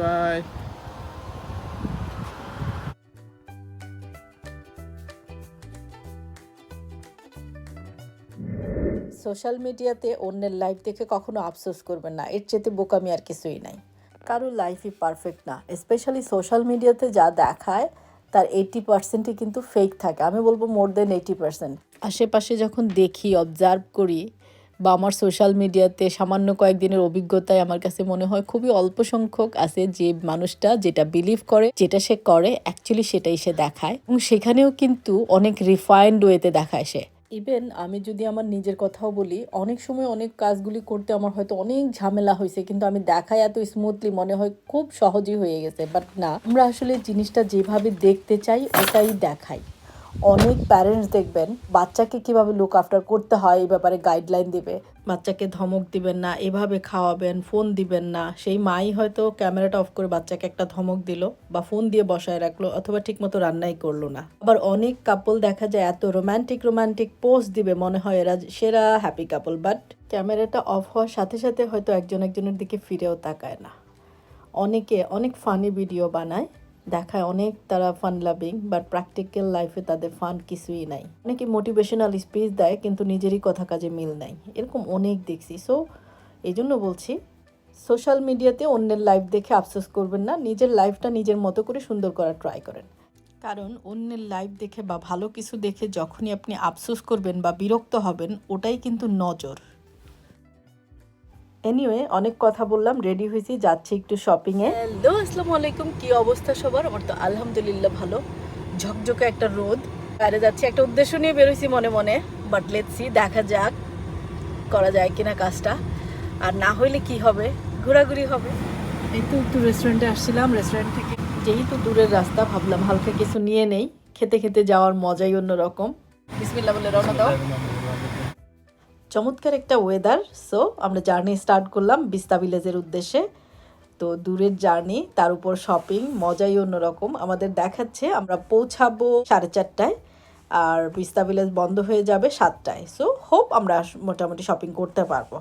By social মিডিয়াতে অন্যের life দেখে কখনো আফসোস করবেন না। এর চেয়ে বোকামি আর কিছুই নাই। কারোর লাইফই পারফেক্ট না। স্পেশালি সোশ্যাল মিডিয়াতে যা দেখায়, তার এইটি পার্সেন্টই কিন্তু ফেক থাকে। আমি বলব মোর দেন এইটি পার্সেন্ট আশেপাশে যখন দেখি অবজার্ভ করি বা আমার সোশ্যাল মিডিয়াতে সামান্য কয়েকদিনের অভিজ্ঞতায় আমার কাছে মনে হয় খুবই অল্প সংখ্যক আছে যে মানুষটা যেটা বিলিভ করে, যেটা সে করে অ্যাকচুয়ালি সেটাই সে দেখায়। এবং সেখানেও কিন্তু অনেক রিফাইন্ড ওয়েতে দেখায় সে। ইভেন আমি যদি আমার নিজের কথাও বলি, অনেক সময় অনেক কাজগুলি করতে আমার হয়তো অনেক ঝামেলা হয়েছে, কিন্তু আমি দেখাই এত স্মুথলি মনে হয় খুব সহজই হয়ে গেছে। বাট না, আমরা আসলে জিনিসটা যেভাবে দেখতে চাই, ওটাই দেখাই। অনেক প্যারেন্টস দেখবেন বাচ্চাকে কীভাবে লুক আফটার করতে হয়, এই ব্যাপারে গাইডলাইন দিবে। বাচ্চাকে ধমক দিবেন না, এভাবে খাওয়াবেন ফোন দিবেন না। সেই মাই হয়তো ক্যামেরাটা অফ করে বাচ্চাকে একটা ধমক দিল বা ফোন দিয়ে বসায় রাখল অথবা ঠিকমতো রান্নাই করল না। আবার অনেক কাপল দেখা যায় এত রোমান্টিক রোমান্টিক পোস্ট দিবে, মনে হয় এরা সেরা হ্যাপি কাপল বাট ক্যামেরাটা অফ হওয়ার সাথে সাথে হয়তো একজন একজনের দিকে ফিরেও তাকায় না। অনেকে অনেক ফানি ভিডিও বানায় দেখায় অনেক তারা ফান লাভিং বাট প্র্যাকটিক্যাল লাইফে তাদের ফান কিছুই নাই। অনেকে মোটিভেশনাল স্পিচ দেয়, কিন্তু নিজেরই কথা কাজে মিল নাই। এরকম অনেক দেখছি। সো এই জন্য বলছি সোশ্যাল মিডিয়াতে অন্যের লাইফ দেখে আফসোস করবেন না। নিজের লাইফটা নিজের মতো করে সুন্দর করার ট্রাই করেন। কারণ অন্যের লাইফ দেখে বা ভালো কিছু দেখে যখনই আপনি আফসোস করবেন বা বিরক্ত হবেন, ওটাই কিন্তু নজর। এনিওয়ে অনেক কথা বললাম রেডি হয়েছি যাচ্ছি একটু শপিংয়ে হ্যালো আসসালামু আলাইকুম কি অবস্থা সবার? আমার তো আলহামদুলিল্লাহ ভালো। ঝকঝকে একটা রোদ। বাইরে যাচ্ছি একটা উদ্দেশ্য নিয়ে বেরোইছি মনে মনে বাট লেটসি দেখা যাক করা যায় কিনা কাজটা। আর না হইলে কি হবে? ঘোরাঘুরি হবে। এই তো একটু রেস্টুরেন্টে আসছিলাম রেস্টুরেন্ট থেকে যেহেতু দূরের রাস্তা ভাবলাম হালকা কিছু নিয়ে নেই। খেতে খেতে যাওয়ার মজাই অন্যরকম। বিসমিল্লা বলে রওনা দাও। চমৎকার একটা ওয়েদার সো আমরা জার্নি স্টার্ট করলাম বিস্তা ভিলেজের উদ্দেশ্যে। তো দূরের জার্নি তার উপর শপিং মজাই অন্যরকম। আমাদের দেখাচ্ছে আমরা পৌঁছাবো সাড়ে চারটায় আর বিস্তা ভিলেজ বন্ধ হয়ে যাবে সাতটায়। সো হোপ আমরা মোটামুটি শপিং করতে পারব।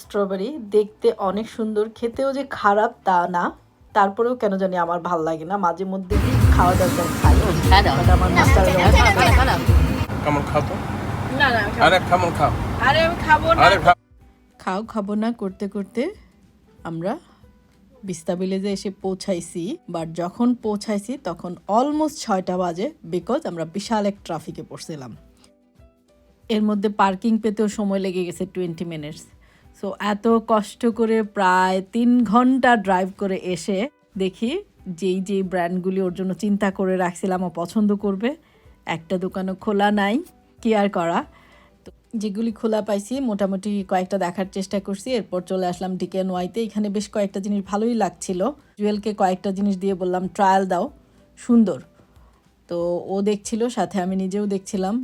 স্ট্রবেরি দেখতে অনেক সুন্দর খেতেও যে খারাপ তা না। তারপরেও কেন জানি আমার ভালো লাগে না। মাঝে মধ্যে খাওয়া দরকার খাই। আমার মাস্টারের খাও তো না না আরে কেমন খাও। আরে আমি খাব না। আরে খাও খাব না করতে করতে আমরা বিস্তা ভিলেজে এসে পৌঁছাইছি বাট যখন পৌঁছাইছি তখন অলমোস্ট ছয়টা বাজে বিকজ আমরা বিশাল এক ট্রাফিকে পড়ছিলাম। এর মধ্যে পার্কিং পেতেও সময় লেগে গেছে টোয়েন্টি মিনিটস সো এত কষ্ট করে প্রায় তিন ঘণ্টা ড্রাইভ করে এসে দেখি যেই যেই ব্র্যান্ডগুলি ওর জন্য চিন্তা করে রাখছিলাম ও পছন্দ করবে একটা দোকানও খোলা নাই, কি আর করা? তো যেগুলি খোলা পাইছি, মোটামুটি কয়েকটা দেখার চেষ্টা করছি, এরপর চলে আসলাম ডিকেন ওয়াইতে এখানে বেশ কয়েকটা জিনিস ভালোই লাগছিল। জুয়েলকে কয়েকটা জিনিস দিয়ে বললাম ট্রায়াল দাও। সুন্দর। তো ও দেখছিল, সাথে আমি নিজেও দেখছিলাম।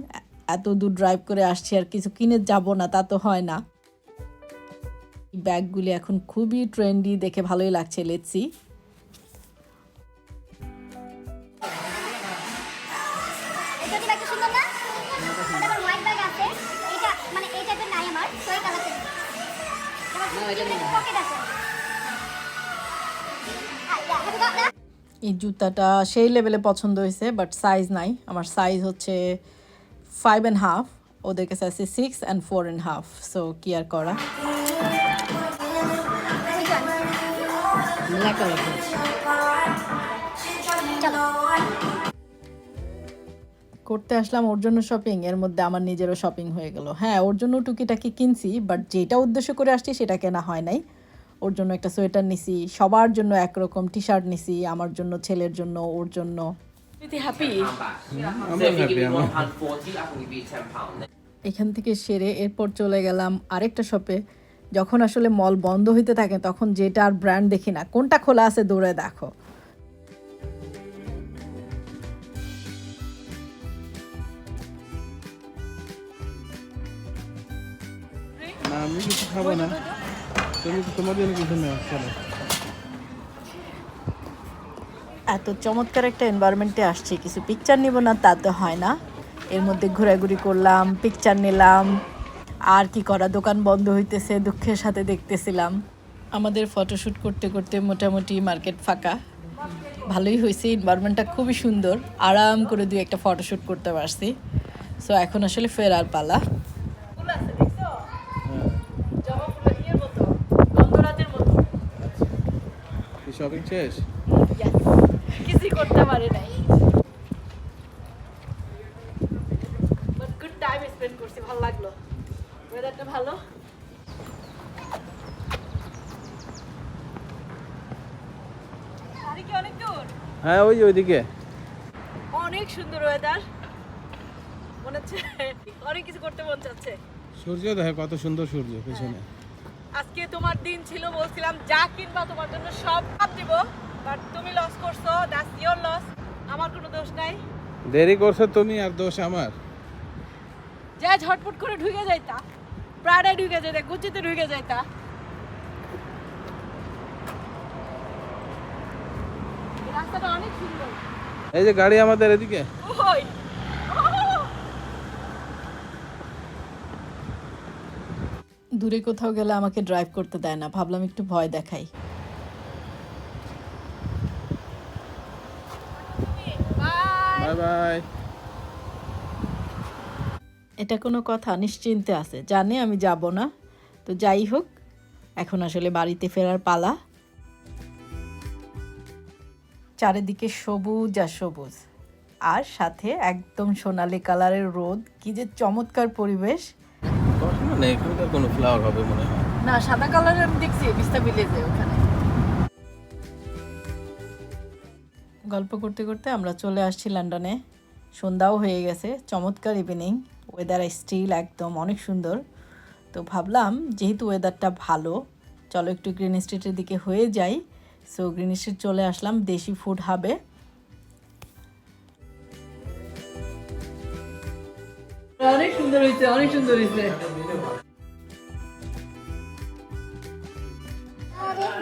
এত দূর ড্রাইভ করে আসছি, আর কিছু কিনে যাব না, তা তো হয় না। ব্যাগগুলি এখন খুবই ট্রেন্ডি দেখে ভালোই লাগছে লেটসি এই জুতাটা সেই লেভেলে পছন্দ হয়েছে বাট সাইজ নাই। আমার সাইজ হচ্ছে ফাইভ অ্যান্ড হাফ ওদের কাছে আছে six and four and half so কি আর করা? চলো করতে আসলাম ওর জন্য শপিং এর মধ্যে আমার নিজেরও শপিং হয়ে গেল। হ্যাঁ ওর জন্য টুকিটাকি কিনছি বাট যেটা উদ্দেশ্য করে আসছি সেটা কেনা হয় নাই। ওর জন্য একটা সোয়েটার নিছি সবার জন্য একরকম টি শার্ট নিছি আমার জন্য ছেলের জন্য ওর জন্য. এখান থেকে সেরে এরপর চলে গেলাম আরেকটা শপে যখন আসলে মল বন্ধ হইতে থাকে তখন যেটা আর ব্র্যান্ড দেখি না কোনটা খোলা আছে দৌড়ে দেখো। আমি কিছু খাব না। তুমি তোমার জন্য কিছু নেও, চলো। এত চমৎকার একটা এনভায়রনমেন্টে আসছি, কিছু পিকচার নিব না, তা তো হয় না। এর মধ্যে ঘোরাঘুরি করলাম পিকচার নিলাম, আর কি করা, দোকান বন্ধ হইতেছে, দুঃখের সাথে দেখতেছিলাম। আমাদের ফটোশ্যুট করতে করতে মোটামুটি মার্কেট ফাঁকা। ভালোই হয়েছে এনভায়রনমেন্টটা খুবই সুন্দর। আরাম করে দুই একটা ফটোশ্যুট করতে পারছি। সো এখন আসলে ফেরার পালা। শপিং শেষ? কিছুই করতে পারে নাই। গুড টাইম স্পেন্ড করছি ভালো লাগল। ওয়েদারটা ভালো? অনেক দূর? হ্যাঁ ওই ওইদিকে। অনেক সুন্দর ওয়েদার মনে হচ্ছে অনেক কিছু করতে মন চাচ্ছে। সূর্য দেখে কত সুন্দর সূর্য পেছনে। আজকে তোমার দিন ছিল বলছিলাম যা কিনবা তোমার জন্য সব কাপ দিব বাট তুমি লস করছ দ্যাটস ইওর লস আমার কোনো দোষ নাই। দেরি করছ তুমি আর দোষ আমার। যা ঝটপট করে ঢুকে যাইতা প্রাডায় ঢুকে যাইতা গুচিতে ঢুকে যাইতা। রাস্তাটা অনেক সুন্দর। এই যে গাড়ি আমাদের এদিকে। ওই দূরে কোথাও গেলে আমাকে ড্রাইভ করতে দেয় না। ভাবলাম একটু ভয় দেখাই। বাই এটা কোনো কথা নিশ্চিন্তে আছে। জানে আমি যাব না। তো যাই হোক এখন আসলে বাড়িতে ফেরার পালা। চারিদিকে সবুজ আর সবুজ। আর সাথে একদম সোনালি কালারের রোদ। কি যে চমৎকার পরিবেশ। মানে এখানকার কোনো ফ্লাওয়ার হবে মনে হয়। না সাদা কালারের আমি দেখছি বিস্তা ভিলেজে ওখানে। গল্প করতে করতে আমরা চলে আসছি লন্ডনে। সন্ধ্যাও হয়ে গেছে চমৎকার ইভিনিং ওয়েদার স্টিল একদম অনেক সুন্দর। তো ভাবলাম যেহেতু ওয়েদারটা ভালো চলো একটু গ্রিন স্ট্রিটের দিকে হয়ে যাই। সো গ্রিন স্ট্রিট চলে আসলাম দেশি ফুড হাবে সুন্দর হয়েছে, অনেক সুন্দর হয়েছে।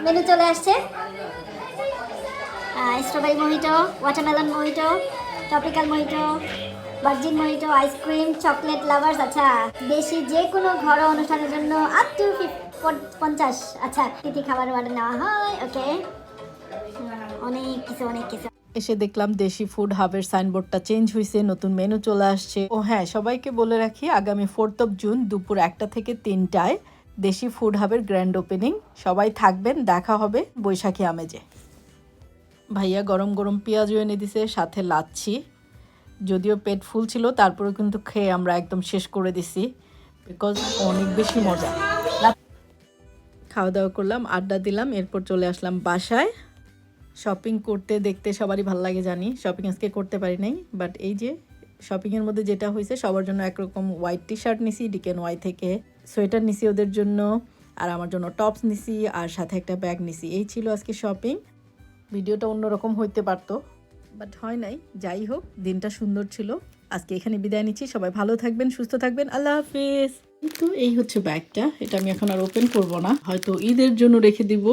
মেনু চলে আসছে। Strawberry mojito watermelon mojito tropical mojito virgin mojito ice cream chocolate lovers আচ্ছা। দেশি যে কোনো ঘরোয়া অনুষ্ঠানের জন্য আপ টু পঞ্চাশ আচ্ছা। তিথি খাবার অর্ডার নেওয়া হয় ওকে অনেক কিছু অনেক কিছু। এসে দেখলাম দেশি ফুড হাবের সাইনবোর্ডটা চেঞ্জ হয়েছে নতুন মেনু চলে আসছে। ও হ্যাঁ সবাইকে বলে রাখি, আগামী ফোর্থ অফ জুন দুপুর একটা থেকে তিনটায় দেশি ফুড হাবের গ্র্যান্ড ওপেনিং সবাই থাকবেন, দেখা হবে বৈশাখী আমেজে। ভাইয়া গরম গরম পেঁয়াজও এনে দিছে, সাথে লাচ্ছি। যদিও পেট ফুল ছিল, তারপরেও কিন্তু খেয়ে আমরা একদম শেষ করে দিছি বিকজ অনেক বেশি মজা। খাওয়া দাওয়া করলাম, আড্ডা দিলাম, এরপর চলে আসলাম বাসায়। শপিং করতে, দেখতে সবারই ভালো লাগে জানি। শপিং আজকে করতে পারি নাই বাট এই যে শপিংয়ের মধ্যে যেটা হয়েছে সবার জন্য একরকম হোয়াইট টি শার্ট নিছি ডিকেন ওয়াই থেকে সোয়েটার নিছি ওদের জন্য, আর আমার জন্য টপস নিছি, আর সাথে একটা ব্যাগ নিছি। এই ছিল আজকে শপিং ভিডিওটা অন্যরকম হইতে পারতো বাট হয় নাই। যাই হোক, দিনটা সুন্দর ছিল। আজকে এখানে বিদায় নিচ্ছি। সবাই ভালো থাকবেন, সুস্থ থাকবেন। আল্লাহ হাফিজ। তো, এই হচ্ছে ব্যাগটা এটা আমি এখন আর ওপেন করব না। হয়তো ঈদের জন্য রেখে দিব।